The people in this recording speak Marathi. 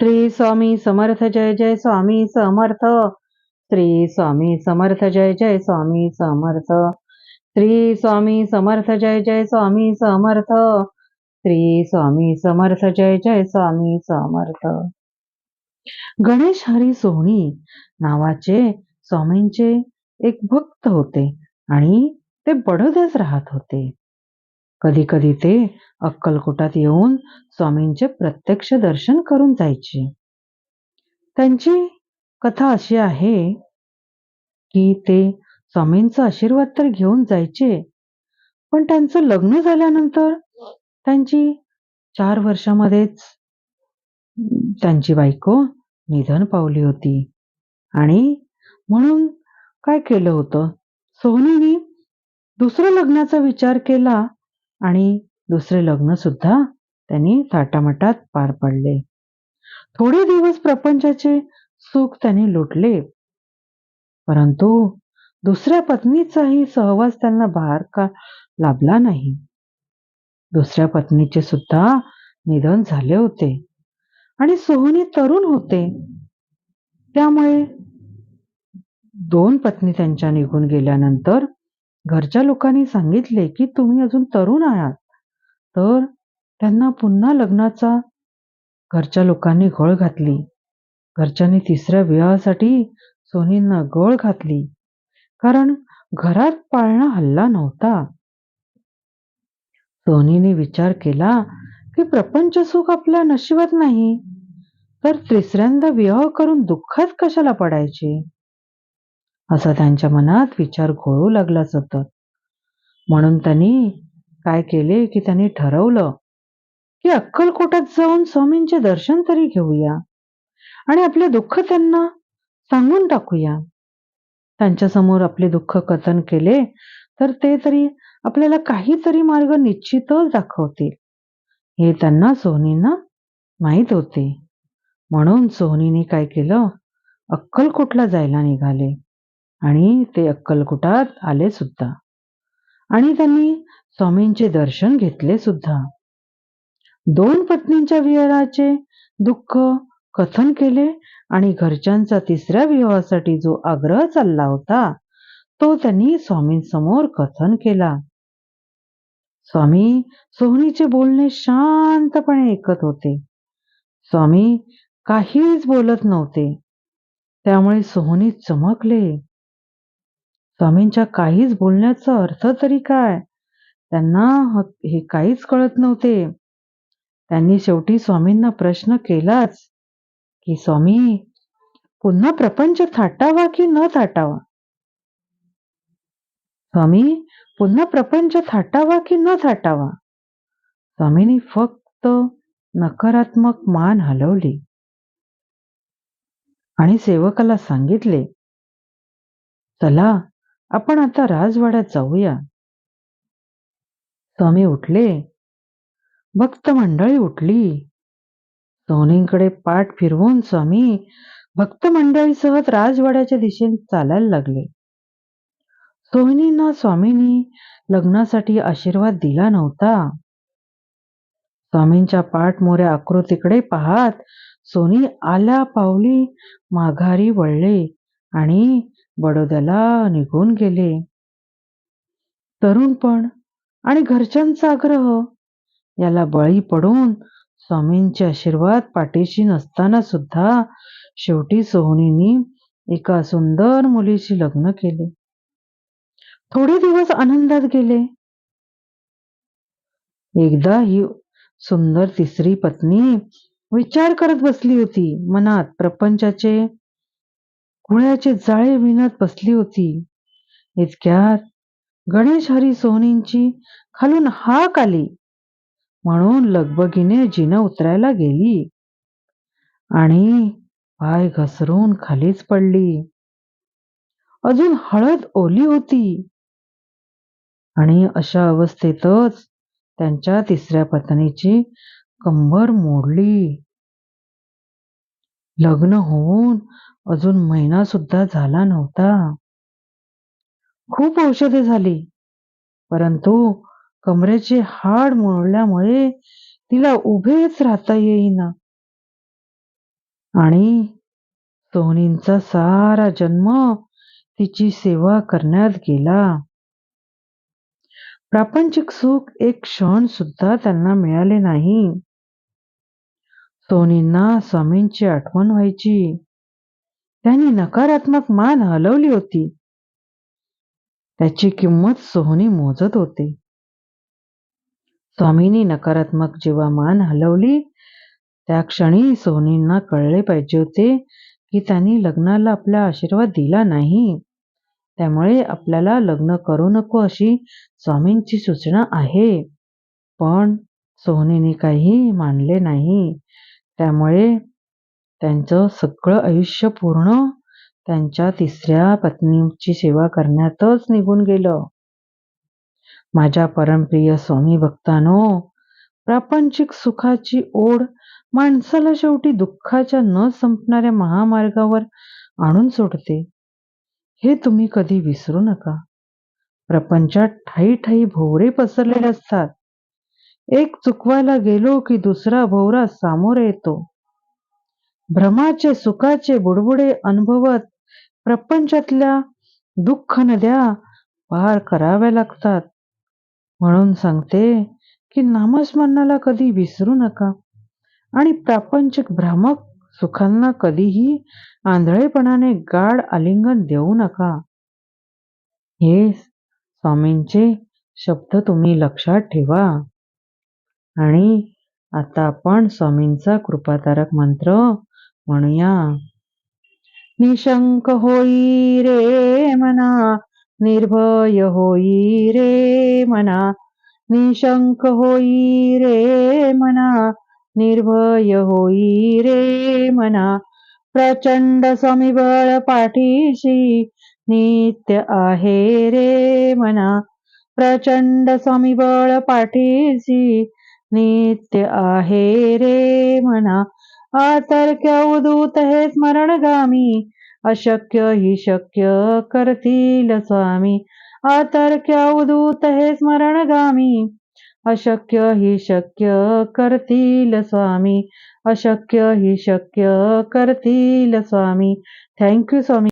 श्री स्वामी समर्थ जय जय स्वामी समर्थ. श्री स्वामी समर्थ जय जय स्वामी समर्थ. श्री स्वामी समर्थ जय जय स्वामी समर्थ. श्री स्वामी समर्थ जय जय स्वामी समर्थ. गणेश हरी सोहणी नावाचे स्वामींचे एक भक्त होते आणि ते बडोद्याच राहत होते. कधी कधी ते अक्कलकोटात येऊन स्वामींचे प्रत्यक्ष दर्शन करून जायचे. त्यांची कथा अशी आहे की ते स्वामींचा आशीर्वाद तर घेऊन जायचे पण त्यांचं लग्न झाल्यानंतर त्यांची चार वर्षामध्येच त्यांची बायको निधन पावली होती. आणि म्हणून काय केलं होतं? सोहनीने दुसरं लग्नाचा विचार केला आणि दुसरे लग्न सुद्धा त्यांनी थाटामाटात पार पडले. थोडे दिवस प्रपंचाचे सुख त्यांनी लुटले. परंतु दुसऱ्या पत्नीचाही सहवास त्यांना बाहेर का लाभला नाही. दुसऱ्या पत्नीचे सुद्धा निधन झाले होते आणि सोहनी तरुण होते. त्यामुळे दोन पत्नी त्यांच्या निघून गेल्यानंतर घरच्या लोकांनी सांगितले की तुम्ही अजून तरुण आहात. तर त्यांना पुन्हा लग्नाचा घरच्या लोकांनी गळ घातली. घरच्यांनी तिसऱ्या विवाहासाठी सोनींना गळ घातली. कारण घरात पाळणा हल्ला नव्हता. सोनीने विचार केला की प्रपंच सुख आपल्या नशिबात नाही. तर तिसऱ्यांदा विवाह करून दुःखात कशाला पडायचे? असा त्यांच्या मनात विचार घोळू लागला सतत. म्हणून त्यांनी काय केले की त्यांनी ठरवलं की अक्कलकोटात जाऊन स्वामींचे दर्शन तरी घेऊया आणि आपले दुःख त्यांना सांगून टाकूया. त्यांच्यासमोर आपले दुःख कथन केले तर ते तरी आपल्याला काहीतरी मार्ग निश्चितच दाखवतील. हे त्यांना सोनींना माहीत होते. म्हणून सोनीने काय केलं? अक्कलकोटला जायला निघाले. आणि ते अक्कलकोटात आले सुद्धा. आणि त्यांनी स्वामींचे दर्शन घेतले सुद्धा. दोन पत्नींच्या विवाहाचे दुःख कथन केले आणि घरच्यांचा तिसऱ्या विवाहासाठी जो आग्रह चालला होता तो त्यांनी स्वामींसमोर कथन केला. स्वामी सोहनीचे बोलणे शांतपणे ऐकत होते. स्वामी काहीच बोलत नव्हते. त्यामुळे सोहनी चमकले. स्वामींच्या काहीच बोलण्याचा अर्थ तरी काय? त्यांना हे काहीच कळत नव्हते. त्यांनी शेवटी स्वामींना प्रश्न केलाच की स्वामी पुन्हा प्रपंच थाटावा की न थाटावा? स्वामी पुन्हा प्रपंच थाटावा की न थाटावा? स्वामींनी फक्त नकारात्मक मान हलवली. आणि सेवकाला सांगितले चला आपण आता राजवाड्यात जाऊया. स्वामी उठले. भक्त मंडळी उठली. सोनींकडे पाठ फिरवून स्वामी भक्त मंडळीसह राजवाड्याच्या दिशेने चालायला लागले. सोहिनींना स्वामींनी लग्नासाठी आशीर्वाद दिला नव्हता. स्वामींच्या पाठमोऱ्या आकृतीकडे पाहत सोनी आल्या पावली माघारी वळले आणि बडोद्याला निघून गेले. तरुणपण आणि घरच्यांचा आग्रह याला बळी पडून स्वामींचे आशीर्वाद पाठीशी नसताना सुद्धा शेवटी सोहनीनी एका सुंदर मुलीशी लग्न केले. थोडे दिवस आनंदात गेले. एकदा ही सुंदर तिसरी पत्नी विचार करत बसली होती मनात प्रपंचाचे कुळ्याचे जाळे विणत बसली होती. इतक्यात गणेश हरी सोनींची खालून हाक आली. म्हणून लगबगीने जिन उतरायला गेली. आणि पाय घसरून खालीच पडली. अजून हळद ओली होती. आणि अशा अवस्थेतच त्यांच्या तिसऱ्या पत्नीची कंबर मोडली. लग्न होऊन अजून महिना सुद्धा झाला नव्हता. खूप औषधे झाली. परंतु कमरेचे हाड मोडल्यामुळे तिला उभेच राहता येईना. आणि सोनींचा सारा जन्म तिची सेवा करण्यात गेला. प्रापंचिक सुख एक क्षण सुद्धा त्यांना मिळाले नाही. सोनींना स्वामींची आठवण व्हायची. त्यांनी नकारात्मक मान हलवली होती. त्याची किंमत सोहनी मोजत होते. स्वामींनी नकारात्मक जेव्हा मान हलवली त्या क्षणी सोनींना कळले पाहिजे होते की त्यांनी लग्नाला आपला आशीर्वाद दिला नाही. त्यामुळे आपल्याला लग्न करू नको अशी स्वामींची सूचना आहे. पण सोनीने काही मानले नाही. त्यामुळे त्यांचं सगळं आयुष्य पूर्ण त्यांच्या तिसऱ्या पत्नीची सेवा करण्यातच निघून गेलं. माझ्या परमप्रिय स्वामी भक्तानो प्रापंचिक सुखाची ओढ माणसाला शेवटी दुःखाच्या न संपणाऱ्या महामार्गावर आणून सोडते हे तुम्ही कधी विसरू नका. प्रपंचात ठाई ठाई भोवरे पसरलेले असतात. एक चुकवायला गेलो की दुसरा भोवरा सामोर येतो. भ्रमाचे सुखाचे बुडबुडे अनुभवत प्रपंचातल्या दुःख नद्या पार कराव्या लागतात. म्हणून सांगते की नामस्मरणाला कधी विसरू नका आणि प्रापंचिक भ्रामक सुखांना कधीही आंधळेपणाने गाढ आलिंगन देऊ नका. हे स्वामींचे शब्द तुम्ही लक्षात ठेवा. आणि आता आपण स्वामींचा कृपातारक मंत्र म्हणूया. निशंक होई रे मना निर्भय होई रे मना निशंक होई रे मना निर्भय होई रे मना. प्रचंड समिबळ पाठीशी नित्य आहे रे मना. प्रचंड समिबळ पाठीशी नित्य आहे रे म्हणा. आतर्क्य उदूत हे स्मरणगामी. अशक्य हि शक्य करतील स्वामी. अतर्क्य उदूत हे स्मरणगामी. अशक्य ही शक्य करतील स्वामी. अशक्य हि शक्य करतील स्वामी. थँक्यू स्वामी.